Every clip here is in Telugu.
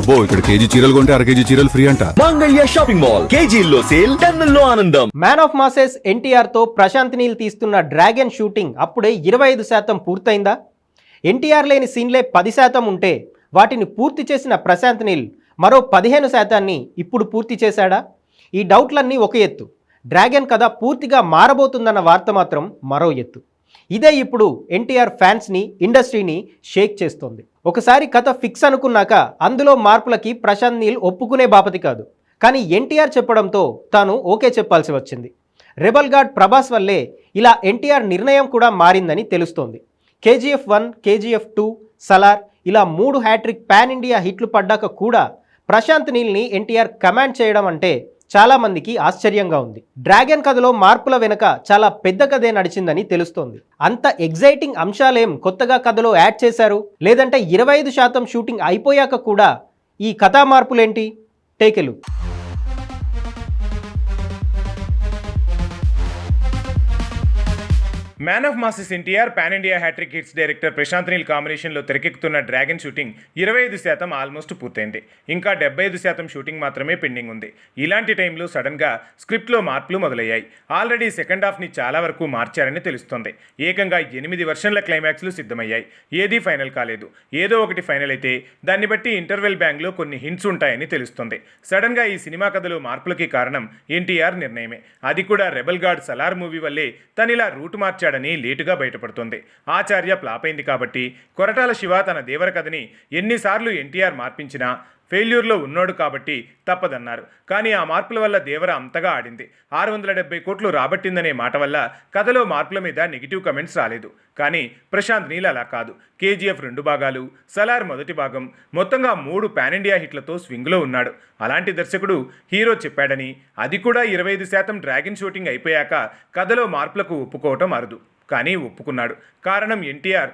అబ్బో ఇక్కడ కేజీ చీరలు కొంటే అర కేజీ చీరలు ఫ్రీ అంట. Mangalya shopping mall. కేజీల్లో సేల్ టన్నుల్లో ఆనందం. మ్యాన్ ఆఫ్ మాసెస్ ఎన్టీఆర్తో ప్రశాంత్ నీల్ తీస్తున్న డ్రాగన్ షూటింగ్ అప్పుడే ఇరవై ఐదు శాతం పూర్తయిందా? ఎన్టీఆర్ లేని సీన్లే పది శాతం ఉంటే వాటిని పూర్తి చేసిన ప్రశాంత్ నీల్ మరో పదిహేను శాతాన్ని ఇప్పుడు పూర్తి చేశాడా? ఈ డౌట్లన్నీ ఒక ఎత్తు. డ్రాగన్ కథ పూర్తిగా మారబోతుందన్న వార్త మాత్రం మరో ఎత్తు. ఇదే ఇప్పుడు ఎన్టీఆర్ ఫ్యాన్స్ని ఇండస్ట్రీని షేక్ చేస్తోంది. ఒకసారి కథ ఫిక్స్ అనుకున్నాక అందులో మార్పులకి ప్రశాంత్ నీల్ ఒప్పుకునే బాపతి కాదు. కానీ ఎన్టీఆర్ చెప్పడంతో తాను ఓకే చెప్పాల్సి వచ్చింది. రెబల్ గార్డ్ ప్రభాస్ వల్లే ఇలా ఎన్టీఆర్ నిర్ణయం కూడా మారిందని తెలుస్తోంది. KGF one KGF two Salaar ఇలా మూడు హ్యాట్రిక్ పాన్ ఇండియా హిట్లు పడ్డాక కూడా ప్రశాంత్ నీల్ని ఎన్టీఆర్ కమాండ్ చేయడం అంటే చాలామందికి ఆశ్చర్యంగా ఉంది. డ్రాగన్ కథలో మార్పుల వెనుక చాలా పెద్ద కథే నడిచిందని తెలుస్తోంది. అంత ఎగ్జైటింగ్ అంశాలేం కొత్తగా కథలో యాడ్ చేశారు? లేదంటే ఇరవై ఐదు శాతం షూటింగ్ అయిపోయాక కూడా ఈ కథా మార్పులేంటి టేకెలు. Man of masses NTR pan India hattrick hits director Prashanth Neel కాంబినేషన్లో తెరకెక్కుతున్న డ్రాగన్ షూటింగ్ ఇరవై ఐదు శాతం ఆల్మోస్ట్ పూర్తయింది. ఇంకా డెబ్బై ఐదు శాతం షూటింగ్ మాత్రమే పెండింగ్ ఉంది. ఇలాంటి టైంలో సడన్గా స్క్రిప్ట్లో మార్పులు మొదలయ్యాయి. ఆల్రెడీ సెకండ్ హాఫ్ని చాలా వరకు మార్చారని తెలుస్తోంది. ఏకంగా ఎనిమిది వర్షన్ల క్లైమాక్స్లు సిద్ధమయ్యాయి. ఏదీ ఫైనల్ కాలేదు. ఏదో ఒకటి ఫైనల్ అయితే దాన్ని బట్టి ఇంటర్వెల్ బ్యాంగ్లో కొన్ని హింట్స్ ఉంటాయని తెలుస్తుంది. సడన్గా ఈ సినిమా కథలో మార్పులకి కారణం ఎన్టీఆర్ నిర్ణయమే. అది కూడా రెబల్ గార్డ్ సలార్ మూవీ వల్లే తనిలా రూట్ మార్చాడు చేశారని లేటుగా బయటపడుతుంది. ఆచార్య ప్లాపైంది కాబట్టి కొరటాల శివ తన దేవర కథని ఎన్నిసార్లు ఎన్టీఆర్ మార్పించినా ఫెయిల్యూర్లో ఉన్నాడు కాబట్టి తప్పదన్నారు. కానీ ఆ మార్పుల వల్ల దేవర అంతగా ఆడింది. ఆరు వందల డెబ్బై కోట్లు రాబట్టిందనే మాట వల్ల కథలో మార్పుల మీద నెగిటివ్ కమెంట్స్ రాలేదు. కానీ ప్రశాంత్ నీల్ అలా కాదు. కేజీఎఫ్ రెండు భాగాలు సలార్ మొదటి భాగం మొత్తంగా మూడు పాన్ ఇండియా హిట్లతో స్వింగ్లో ఉన్నాడు. అలాంటి దర్శకుడు హీరో చెప్పాడని అది కూడా ఇరవై ఐదు శాతం డ్రాగన్ షూటింగ్ అయిపోయాక కథలో మార్పులకు ఒప్పుకోవటం అరుదు. కానీ ఒప్పుకున్నాడు. కారణం ఎన్టీఆర్.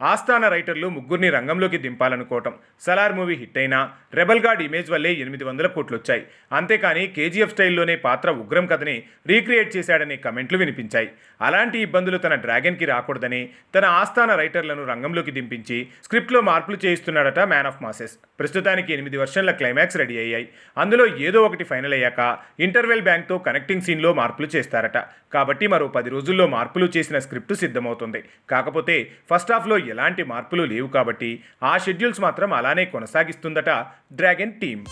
ఆస్థాన రైటర్లు ముగ్గురిని రంగంలోకి దింపాలనుకోవటం. సలార్ మూవీ హిట్ అయినా రెబల్ గార్డ్ ఇమేజ్ వల్లే ఎనిమిది వందల కోట్లు వచ్చాయి అంతేకాని కేజీఎఫ్ స్టైల్లోనే పాత్ర ఉగ్రం కథని రీక్రియేట్ చేశాడనే కమెంట్లు వినిపించాయి. అలాంటి ఇబ్బందులు తన డ్రాగన్కి రాకూడదని తన ఆస్థాన రైటర్లను రంగంలోకి దింపించి స్క్రిప్ట్లో మార్పులు చేయిస్తున్నాడట మ్యాన్ ఆఫ్ మాసెస్. ప్రస్తుతానికి ఎనిమిది వర్షన్ల క్లైమాక్స్ రెడీ అయ్యాయి. అందులో ఏదో ఒకటి ఫైనల్ అయ్యాక ఇంటర్వెల్ బ్యాంక్తో కనెక్టింగ్ సీన్లో మార్పులు చేస్తారట. కాబట్టి మరో పది రోజుల్లో మార్పులు చేసిన స్క్రిప్ట్ సిద్ధమవుతుంది. కాకపోతే ఫస్ట్ హాఫ్లో ఎలాంటి మార్పులు లేవు కాబట్టి ఆ షెడ్యూల్స్ మాత్రం అలానే కొనసాగిస్తుందట డ్రాగన్ టీమ్.